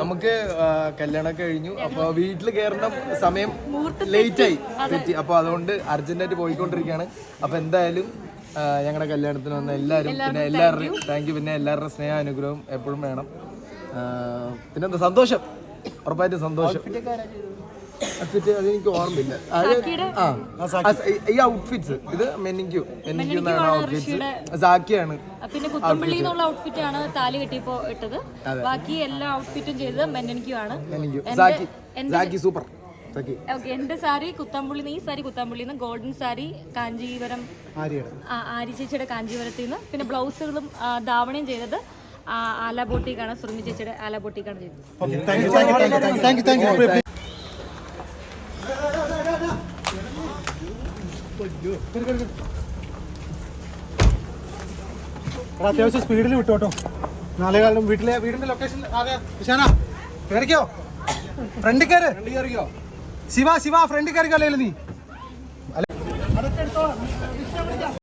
നമുക്ക് കല്യാണം കല്യാണമൊക്കെ കഴിഞ്ഞു. അപ്പൊ വീട്ടിൽ കയറണം സമയം ലേറ്റ് ആയി. തെറ്റി. അപ്പൊ അതുകൊണ്ട് അർജന്റായിട്ട് പോയിക്കൊണ്ടിരിക്കുകയാണ്. അപ്പൊ എന്തായാലും ഞങ്ങളുടെ കല്യാണത്തിന് വന്ന എല്ലാവരും പിന്നെ എല്ലാവരുടെയും താങ്ക് യു പിന്നെ എല്ലാവരുടെ സ്നേഹ അനുഗ്രഹവും എപ്പോഴും വേണം. പിന്നെന്താ? സന്തോഷം. ഉറപ്പായിട്ടും സന്തോഷം. ഔട്ട്ഫിറ്റ് അതെനിക്ക് ഓർമ്മയില്ല. അത് ഈ ഔട്ട്ഫിറ്റ്സ് ഇത് മെനിക്യു മെനിക്യു എന്നാണ് ഔട്ട്ഫിറ്റ്സ് സാക്കിയാണ് പിന്നെ കുത്തമ്പള്ളി എന്നുള്ള ഔട്ട്ഫിറ്റ് ആണ് താലി കെട്ടിയപ്പോ ഇട്ടത്. ബാക്കി എല്ലാ ഔട്ട്ഫിറ്റും ചെയ്തത് മെനിക്യു ആണ്. സാക്കി. സൂപ്പർ സാക്കി ഓക്കെ എന്റെ സാരി കുത്തമ്പുള്ളി ഈ സാരി കുത്തമ്പള്ളിന്ന് ഗോൾഡൻ സാരി കാഞ്ചീപുരം ആ, ആരി ചേച്ചിയുടെ കാഞ്ചീപുരത്തിൽ നിന്ന്. പിന്നെ ബ്ലൗസുകളും ധാവണയും ചെയ്തത് ആ, ആല ബോട്ടിക്കാണ് സുറുമി ചേച്ചിയുടെ ആല ബോട്ടിക്കാണ് ചെയ്തത്. അത്യാവശ്യം സ്പീഡിൽ വിട്ടു കേട്ടോ നാലേ കാലം വീട്ടിലെ വീടിന്റെ ലൊക്കേഷൻ വിശാന കയറിക്കോ ഫ്രണ്ട് കയറി ശിവ ശിവ ഫ്രണ്ട് കയറിക്കോ അല്ലെങ്കിൽ നീ.